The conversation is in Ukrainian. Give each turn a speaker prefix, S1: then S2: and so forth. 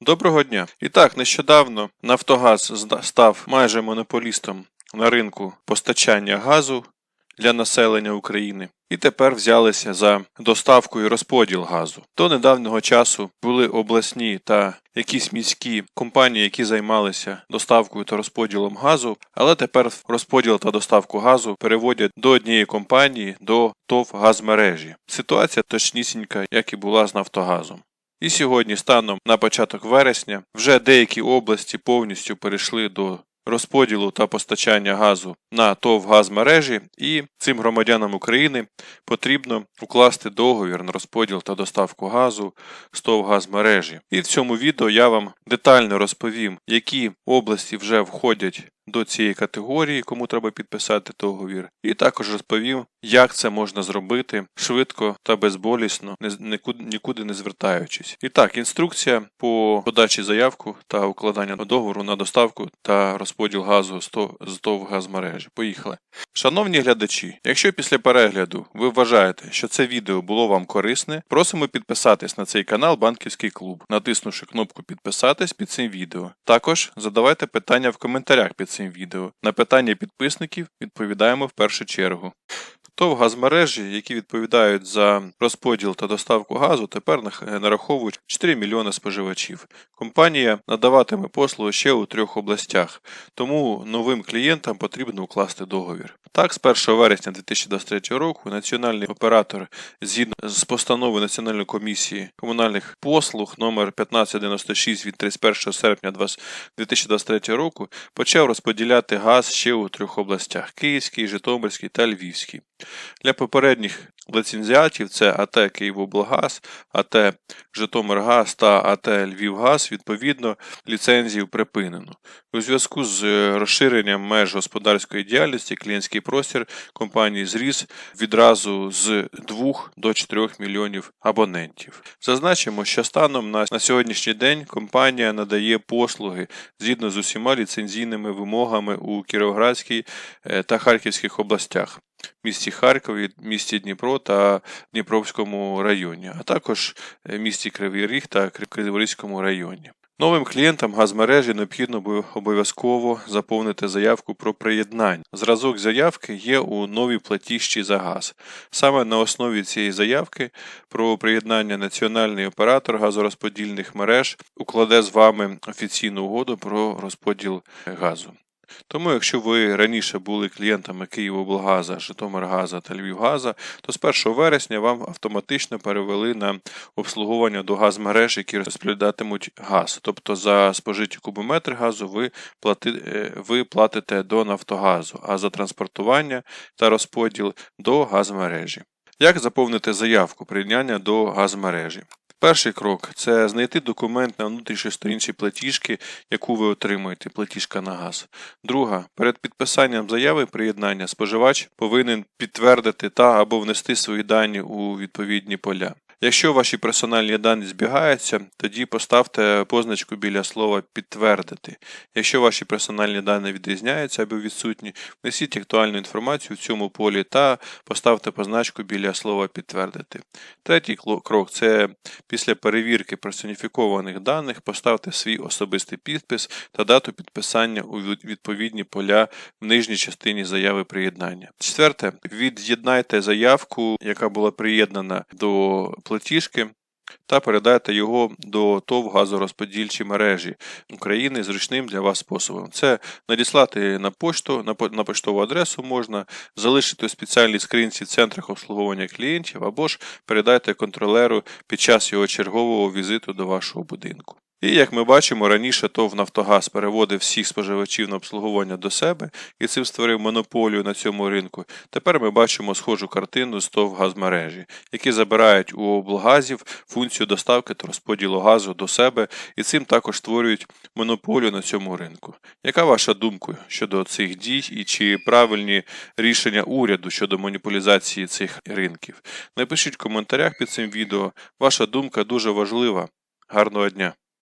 S1: Доброго дня. І так, нещодавно Нафтогаз став майже монополістом на ринку постачання газу для населення України. І тепер взялися за доставку і розподіл газу. До недавнього часу були обласні та якісь міські компанії, які займалися доставкою та розподілом газу, але тепер розподіл та доставку газу переводять до однієї компанії до ТОВ газмережі. Ситуація точнісінька, як і була з Нафтогазом. І сьогодні, станом на початок вересня, вже деякі області повністю перейшли до розподілу та постачання газу на ТОВ газмережі, і цим громадянам України потрібно укласти договір на розподіл та доставку газу з ТОВ газмережі. І в цьому відео я вам детально розповім, які області вже входять до цієї категорії, кому треба підписати договір, і також розповім, як це можна зробити швидко та безболісно, нікуди, не звертаючись. І так, інструкція по подачі заявку та укладання договору на доставку та розподіл газу з ТОВ газмережі. Поїхали. Шановні глядачі, якщо після перегляду ви вважаєте, що це відео було вам корисне, просимо підписатись на цей канал Банківський клуб, натиснувши кнопку підписатись під цим відео. Також задавайте питання в коментарях під цим відео. На питання підписників відповідаємо в першу чергу. ТОВ газмережі, які відповідають за розподіл та доставку газу, тепер нараховують 4 мільйони споживачів. Компанія надаватиме послуги ще у трьох областях, тому новим клієнтам потрібно укласти договір. Так, з 1 вересня 2023 року національний оператор згідно з постановою Національної комісії комунальних послуг номер 1596 від 31 серпня 2023 року почав розподіляти газ ще у трьох областях: Київській, Житомирській та Львівській. Для попередніх лицензіатів це АТ Київоблгаз, АТ Житомиргаз та АТ Львівгаз, відповідно, ліцензію припинено. У зв'язку з е, розширенням меж господарської діяльності клієнтський простір компанії зріс відразу з 2 до 4 мільйонів абонентів. Зазначимо, що станом на, сьогоднішній день компанія надає послуги згідно з усіма ліцензійними вимогами у Кіровоградській е, та Харківських областях. Місті Харкові, місті Дніпро та Дніпровському районі, а також е, місті Кривий Ріг та Криворізькому районі. Новим клієнтам газмережі необхідно обов'язково заповнити заявку про приєднання. Зразок заявки є у новій платіжці за газ. Саме на основі цієї заявки про приєднання національний оператор газорозподільних мереж укладе з вами офіційну угоду про розподіл газу. Тому, якщо ви раніше були клієнтами Київоблгаза, Житомиргаза та Львівгаза, то з 1 вересня вам автоматично перевели на обслуговування до газмереж, які розподілятимуть газ. Тобто за спожиті кубометри газу ви, плати, е, ви платите до Нафтогазу, а за транспортування та розподіл до газмережі. Як заповнити заявку приєднання до газмережі? Перший крок це знайти документ на внутрішній сторінці платіжки, яку ви отримуєте, платіжка на газ. Друга, перед підписанням заяви приєднання споживач повинен підтвердити та або внести свої дані у відповідні поля. Якщо ваші персональні дані збігаються, тоді поставте позначку біля слова підтвердити. Якщо ваші персональні дані відрізняються або відсутні, внесіть актуальну інформацію в цьому полі та поставте позначку біля слова підтвердити. Третій крок це після перевірки персоніфікованих даних поставте свій особистий підпис та дату підписання у відповідні поля в нижній частині заяви приєднання. Четверте, від'єднайте заявку, яка була приєднана до платіжки. Та передайте його до ТОВ газорозподільчі мережі України зручним для вас способом. Це надіслати на пошту, на поштову адресу можна, залишити у спеціальній скринці в центрах обслуговування клієнтів або ж передайте контролеру під час його чергового візиту до вашого будинку. І як ми бачимо, раніше ТОВ Нафтогаз переводив всіх споживачів на обслуговування до себе і цим створив монополію на цьому ринку. Тепер ми бачимо схожу картину з ТОВ газмережі, які забирають у облгазів функцію доставки та розподілу газу до себе і цим також створюють монополію на цьому ринку. Яка ваша думка щодо цих дій і чи правильні рішення уряду щодо монополізації цих ринків? Напишіть в коментарях під цим відео. Ваша думка дуже важлива. Гарного дня!